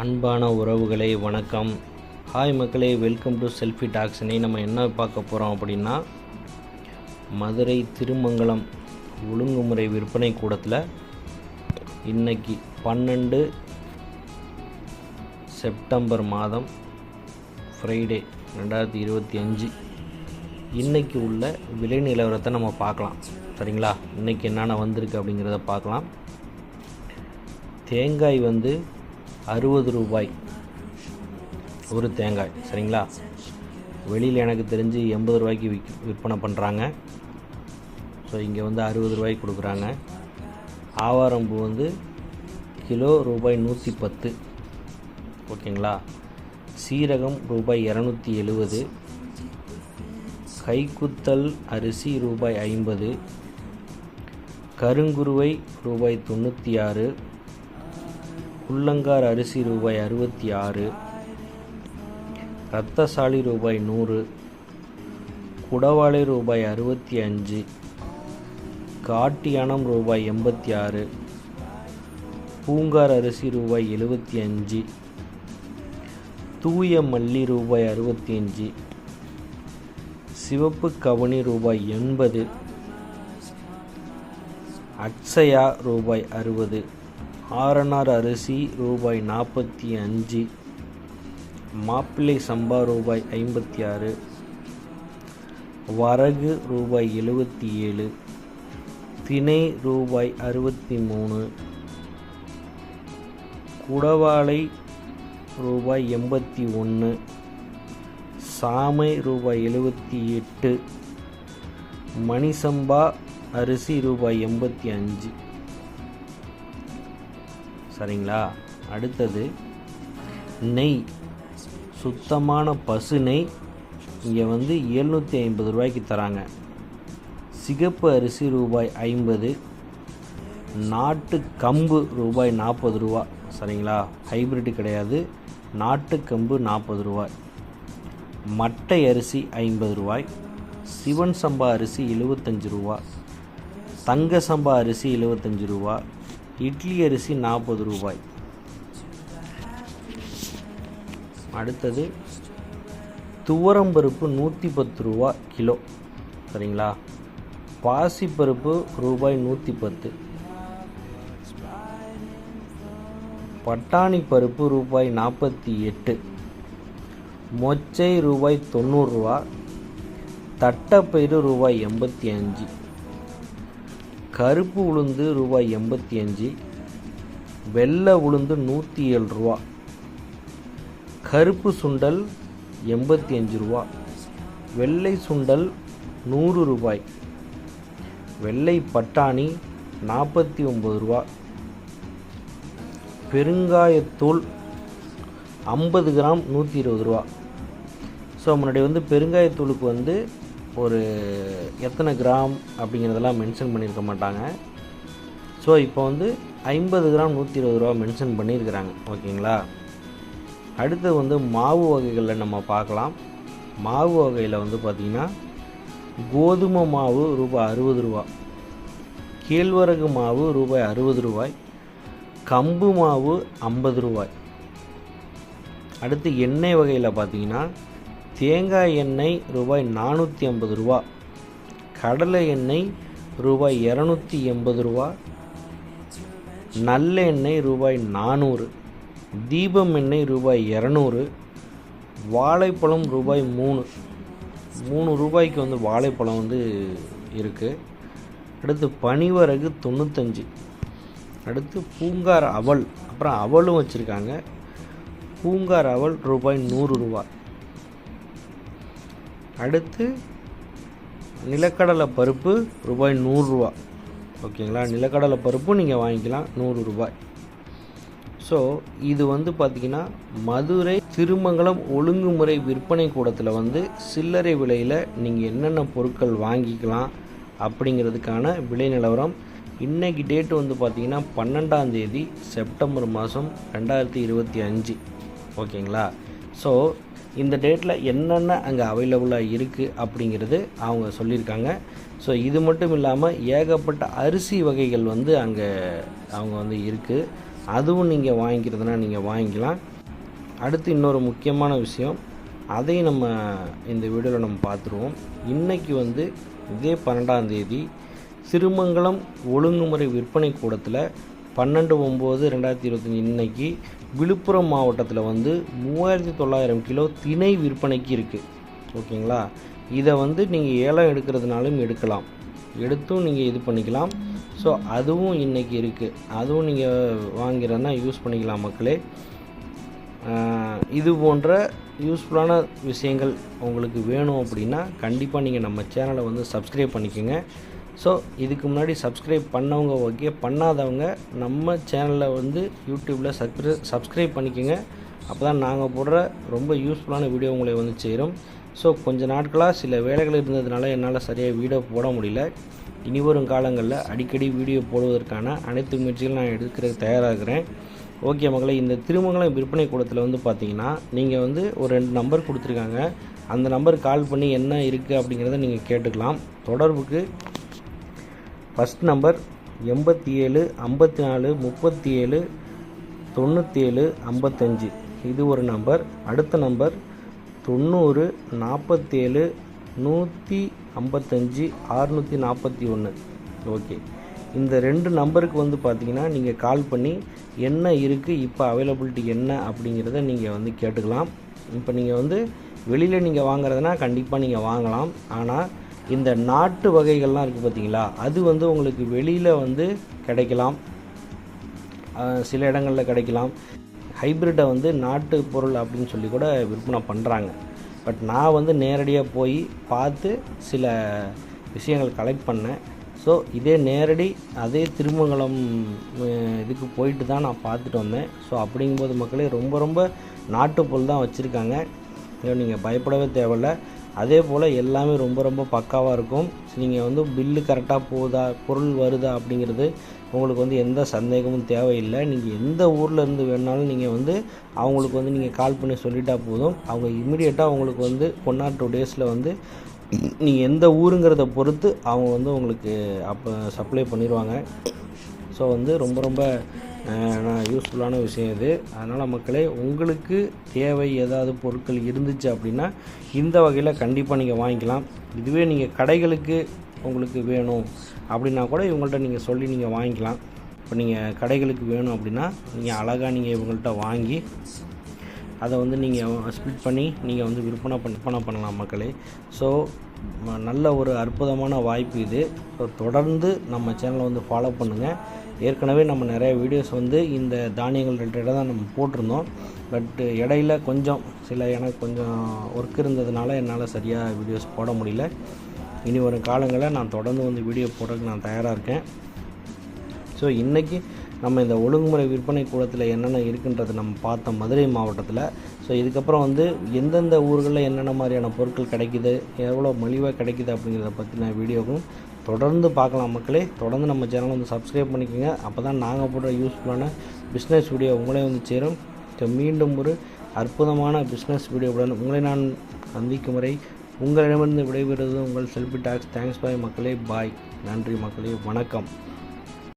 அன்பான உறவுகளை வணக்கம். ஹாய் மக்களே வெல்கம் டு செல்ஃபி டாக்ஸ் இன்னைக்கு நம்ம என்ன பார்க்க போகிறோம் அப்படின்னா மதுரை திருமங்கலம் ஒழுங்குமுறை விற்பனை கூடத்தில் இன்றைக்கி பன்னெண்டு செப்டம்பர் மாதம் ஃப்ரைடே ரெண்டாயிரத்தி இருபத்தி அஞ்சு. இன்றைக்கி உள்ள விலை நிலவரத்தை நம்ம பார்க்கலாம். சரிங்களா? இன்றைக்கி என்னென்ன வந்திருக்கு அப்படிங்கிறத பார்க்கலாம். தேங்காய் வந்து அறுபது ரூபாய் ஒரு தேங்காய் சரிங்களா? வெளியில் எனக்கு தெரிஞ்சு எண்பது ரூபாய்க்கு விக் விற்பனை பண்ணுறாங்க ஸோ இங்கே வந்து அறுபது ரூபாய்க்கு கொடுக்குறாங்க. ஆவாரம்பூ வந்து கிலோ ரூபாய் நூற்றி பத்து. ஓகேங்களா? சீரகம் ரூபாய் இரநூத்தி எழுபது கைக்குத்தல் அரிசி ரூபாய் ஐம்பது. கருங்குருவை ரூபாய் தொண்ணூற்றி ஆறு. உள்ளங்கார் அரிசி ரூபாய் அறுபத்தி ஆறு ரத்தசாலி ரூபாய் நூறு குடவாளை ரூபாய் அறுபத்தி அஞ்சு காட்டியானம் ரூபாய் எண்பத்தி ஆறு பூங்கார் அரிசி ரூபாய் எழுபத்தி அஞ்சு தூய மல்லி ரூபாய் அறுபத்தி அஞ்சு சிவப்பு கவனி ரூபாய் எண்பது அக்ஷயா ரூபாய் அறுபது ஆர்என்ஆர் அரிசி ரூபாய் நாற்பத்தி அஞ்சு மாப்பிள்ளை சம்பா ரூபாய் ஐம்பத்தி ஆறு வரகு ரூபாய் எழுபத்தி ஏழு திணை ரூபாய் அறுபத்தி மூணு குடவாளை ரூபாய் எண்பத்தி ஒன்று சாமை ரூபாய் எழுபத்தி எட்டு மணிசம்பா அரிசி ரூபாய் எண்பத்தி அஞ்சு. சரிங்களா? அடுத்தது நெய். சுத்தமான பசு நெய் இங்கே வந்து எழுநூற்றி ஐம்பது ரூபாய்க்கு தராங்க. சிகப்பு அரிசி ரூபாய் ஐம்பது நாட்டு கம்பு ரூபாய் நாற்பது ரூபா. சரிங்களா? ஹைப்ரிட் கிடையாது. நாட்டு கம்பு நாற்பது ரூபாய். மட்டை அரிசி ஐம்பது ரூபாய். சிவன் சம்பா அரிசி எழுபத்தஞ்சு ரூபா. தங்க சம்பா அரிசி எழுபத்தஞ்சு ரூபா. இட்லி அரிசி நாற்பது ரூபாய். அடுத்தது துவரம்பருப்பு நூற்றி பத்து ரூபா கிலோ. சரிங்களா? பாசிப்பருப்பு ரூபாய் நூற்றி பத்து பட்டாணி பருப்பு ரூபாய் நாற்பத்தி எட்டு. மொச்சை ரூபாய் தொண்ணூறுரூவா தட்டைப்பயிறு ரூபாய் எண்பத்தி அஞ்சு. கருப்பு உளுந்து ரூபாய் எண்பத்தி அஞ்சு வெள்ளை உளுந்து நூற்றி ஏழு ரூபா கருப்பு சுண்டல் எண்பத்தி அஞ்சு ரூபா வெள்ளை சுண்டல் நூறு ரூபாய் வெள்ளை பட்டாணி நாற்பத்தி ஒம்பது ரூபா பெருங்காயத்தூள் ஐம்பது கிராம் நூற்றி இருபது ரூபா. ஸோ முன்னாடி வந்து பெருங்காயத்தூளுக்கு வந்து ஒரு எத்தனை கிராம் அப்படிங்கிறதெல்லாம் மென்ஷன் பண்ணியிருக்க மாட்டாங்க. ஸோ இப்போ வந்து ஐம்பது கிராம் நூற்றி இருபது ரூபா மென்ஷன் பண்ணியிருக்கிறாங்க. ஓகேங்களா? அடுத்து வந்து மாவு வகைகளில் நம்ம பார்க்கலாம். மாவு வகையில் வந்து பார்த்திங்கன்னா கோதுமை மாவு ரூபாய் அறுபது ரூபா கேழ்வரகு மாவு ரூபாய் அறுபது ரூபாய் கம்பு மாவு ஐம்பது ரூபாய். அடுத்து எண்ணெய் வகையில் பார்த்தீங்கன்னா தேங்காய் எண்ணெய் ரூபாய் நானூற்றி ஐம்பது ரூபா. கடலை எண்ணெய் ரூபாய் இரநூத்தி எண்பது ரூபா. நல்ல எண்ணெய் ரூபாய் நானூறு. தீபம் எண்ணெய் ரூபாய் இரநூறு. வாழைப்பழம் ரூபாய் மூணு. மூணு ரூபாய்க்கு வந்து வாழைப்பழம் வந்து இருக்குது அடுத்து பனிவரகு தொண்ணூத்தஞ்சு. அடுத்து பூங்கார் அவல். அப்புறம் அவலும் வச்சுருக்காங்க. பூங்கார் அவல் ரூபாய் நூறு ரூபாய் அடுத்து நிலக்கடலை பருப்பு ரூபாய் நூறுரூவா. ஓகேங்களா? நிலக்கடலை பருப்பும் நீங்கள் வாங்கிக்கலாம் நூறு ரூபாய் ஸோ இது வந்து பார்த்திங்கன்னா மதுரை திருமங்கலம் ஒழுங்குமுறை விற்பனை கூடத்தில் வந்து சில்லறை விலையில் நீங்கள் என்னென்ன பொருட்கள் வாங்கிக்கலாம் அப்படிங்கிறதுக்கான விலை நிலவரம். இன்றைக்கி டேட் வந்து பார்த்திங்கன்னா பன்னெண்டாம் தேதி செப்டம்பர் மாதம் ரெண்டாயிரத்தி இருபத்தி அஞ்சு. ஓகேங்களா? ஸோ இந்த டேட்டில் என்னென்ன அங்கே அவைலபிளாக இருக்குது அப்படிங்கிறது அவங்க சொல்லியிருக்காங்க. ஸோ இது மட்டும் இல்லாமல் ஏகப்பட்ட அரிசி வகைகள் வந்து அங்கே அவங்க வந்து இருக்குது அதுவும் நீங்கள் வாங்கிக்கிறதுனா நீங்கள் வாங்கிக்கலாம். அடுத்து இன்னொரு முக்கியமான விஷயம் அதையும் நம்ம இந்த வீடியோவில் நம்ம பார்த்துருவோம். இன்றைக்கி வந்து இதே பன்னெண்டாம் தேதி சிறுமங்கலம் ஒழுங்குமுறை விற்பனை கூடத்தில் பன்னெண்டு ஒம்பது ரெண்டாயிரத்தி இருபத்தஞ்சி இன்னைக்கு விழுப்புரம் மாவட்டத்தில் வந்து மூவாயிரத்தி தொள்ளாயிரம் கிலோ திணை விற்பனைக்கு இருக்குது ஓகேங்களா? இதை வந்து நீங்கள் ஏலம் எடுக்கிறதுனாலும் எடுக்கலாம். எடுத்தும் நீங்கள் இது பண்ணிக்கலாம். ஸோ அதுவும் இன்றைக்கி இருக்குது அதுவும் நீங்கள் வாங்கிறதுனா யூஸ் பண்ணிக்கலாம் மக்களே. இது போன்ற யூஸ்ஃபுல்லான விஷயங்கள் உங்களுக்கு வேணும் அப்படின்னா கண்டிப்பாக நீங்கள் நம்ம சேனலை வந்து சப்ஸ்கிரைப் பண்ணிக்கோங்க. ஸோ இதுக்கு முன்னாடி சப்ஸ்கிரைப் பண்ணவங்க ஓகே பண்ணாதவங்க நம்ம சேனலில் வந்து யூடியூப்பில் சப்ஸ்கிரை சப்ஸ்கிரைப் பண்ணிக்கோங்க. அப்போ தான் நாங்கள் போடுற ரொம்ப யூஸ்ஃபுல்லான வீடியோ உங்களை வந்து சேரும். ஸோ கொஞ்ச நாட்களாக சில வேலைகள் இருந்ததுனால என்னால் சரியாக வீடியோ போட முடியல. இனி வரும் காலங்களில் அடிக்கடி வீடியோ போடுவதற்கான அனைத்து முயற்சிகளும் நான் எடுக்கிறதுக்கு தயாராக இருக்கிறேன். ஓகே மக்களை இந்த திருமங்கலம் விற்பனை கூடத்தில் வந்து பார்த்தீங்கன்னா நீங்கள் வந்து ஒரு ரெண்டு நம்பர் கொடுத்துருக்காங்க. அந்த நம்பருக்கு கால் பண்ணி என்ன இருக்குது அப்படிங்கிறத நீங்கள் கேட்டுக்கலாம். தொடர்புக்கு ஃபஸ்ட் நம்பர் எண்பத்தி ஏழு ஐம்பத்தி நாலு முப்பத்தி ஏழு தொண்ணூற்றி ஏழு ஐம்பத்தஞ்சு. இது ஒரு நம்பர். அடுத்த நம்பர் தொண்ணூறு நாற்பத்தேழு நூற்றி ஐம்பத்தஞ்சு அறுநூற்றி நாற்பத்தி ஒன்று ஓகே. இந்த ரெண்டு நம்பருக்கு வந்து பார்த்தீங்கன்னா நீங்கள் கால் பண்ணி என்ன இருக்குது இப்போ அவைலபிலிட்டி என்ன அப்படிங்கிறத நீங்கள் வந்து கேட்டுக்கலாம். இப்போ நீங்கள் வந்து வெளியில் நீங்கள் வாங்குறதுனா கண்டிப்பாக நீங்கள் வாங்கலாம். ஆனால் இந்த நாட்டு வகைகள்லாம் இருக்குது பார்த்தீங்களா அது வந்து உங்களுக்கு வெளியில் வந்து கிடைக்கலாம். சில இடங்களில் கிடைக்கலாம். ஹைப்ரிட்டை வந்து நாட்டு பொருள் அப்படின்னு சொல்லி கூட விற்பனை பண்ணுறாங்க பட் நான் வந்து நேரடியாக போய் பார்த்து சில விஷயங்கள் கலெக்ட் பண்ணேன். ஸோ இதே நேரடி அதே திருமங்கலம் இதுக்கு போயிட்டு தான் நான் பார்த்துட்டு வந்தேன். ஸோ அப்படிங்கும்போது மக்களே ரொம்ப ரொம்ப நாட்டு பொருள் தான் வச்சுருக்காங்க. நீங்கள் பயப்படவே தேவையில்ல. அதே போல் எல்லாமே ரொம்ப ரொம்ப பக்காவாக இருக்கும். நீங்கள் வந்து பில்லு கரெக்டாக போகுதா பொருள் வருதா அப்படிங்கிறது உங்களுக்கு வந்து எந்த சந்தேகமும் தேவையில்லை. நீங்கள் எந்த ஊரில் இருந்து வேணாலும் நீங்கள் வந்து அவங்களுக்கு வந்து நீங்கள் கால் பண்ணி சொல்லிட்டா போதும். அவங்க இமிடியேட்டாக உங்களுக்கு வந்து ஒன் ஆர் டூ டேஸில் வந்து நீங்கள் எந்த ஊருங்கிறத பொறுத்து அவங்க வந்து உங்களுக்கு அப்போ சப்ளை பண்ணிடுவாங்க ஸோ வந்து ரொம்ப ரொம்ப யூஸ்ஃபுல்லான விஷயம் இது. அதனால் மக்களே உங்களுக்கு தேவை ஏதாவது பொருட்கள் இருந்துச்சு அப்படின்னா இந்த வகையில் கண்டிப்பாக நீங்கள் வாங்கிக்கலாம். இதுவே நீங்கள் கடைகளுக்கு உங்களுக்கு வேணும் அப்படின்னா கூட இவங்கள்ட்ட நீங்கள் சொல்லி நீங்கள் வாங்கிக்கலாம். இப்போ நீங்கள் கடைகளுக்கு வேணும் அப்படின்னா நீங்கள் அழகாக நீங்கள் இவங்கள்ட்ட வாங்கி அதை வந்து நீங்கள் ஸ்பிட் பண்ணி நீங்கள் வந்து விற்பனை பண்ண விற்பனை பண்ணலாம் மக்களே. ஸோ நல்ல ஒரு அற்புதமான வாய்ப்பு இது. ஸோ தொடர்ந்து நம்ம சேனலை வந்து ஃபாலோ பண்ணுங்கள் ஏற்கனவே நம்ம நிறைய வீடியோஸ் வந்து இந்த தானியங்கள் ரிலேட்டடாக தான் நம்ம போட்டிருந்தோம். பட் இடையில கொஞ்சம் சில எனக்கு கொஞ்சம் ஒர்க் இருந்ததுனால என்னால் சரியாக வீடியோஸ் போட முடியல. இனி வரும் காலங்களில் நான் தொடர்ந்து வந்து வீடியோ போடுறதுக்கு நான் தயாராக இருக்கேன். ஸோ இன்றைக்கி நம்ம இந்த ஒழுங்குமுறை விற்பனை கூடத்தில் என்னென்ன இருக்குன்றது நம்ம பார்த்தோம் மதுரை மாவட்டத்தில். ஸோ இதுக்கப்புறம் வந்து எந்தெந்த ஊர்களில் என்னென்ன மாதிரியான பொருட்கள் கிடைக்குது எவ்வளோ மலிவாக கிடைக்குது அப்படிங்கிறத பற்றின வீடியோவும் தொடர்ந்து பார்க்கலாம் மக்களே. தொடர்ந்து நம்ம சேனலை வந்து சப்ஸ்கிரைப் பண்ணிக்கோங்க. அப்போ தான் நாங்கள் போடுற யூஸ்ஃபுல்லான பிஸ்னஸ் வீடியோ உங்களே வந்து சேரும். ஸோ மீண்டும் ஒரு அற்புதமான பிஸ்னஸ் வீடியோவுடன் உங்களை நான் சந்திக்கும் வரை உங்களிடமிருந்து விடைபெறுவது உங்கள் செல்ஃபி டாக்ஸ். தேங்க்ஸ் பாய் மக்களே. பாய் நன்றி மக்களே. வணக்கம்.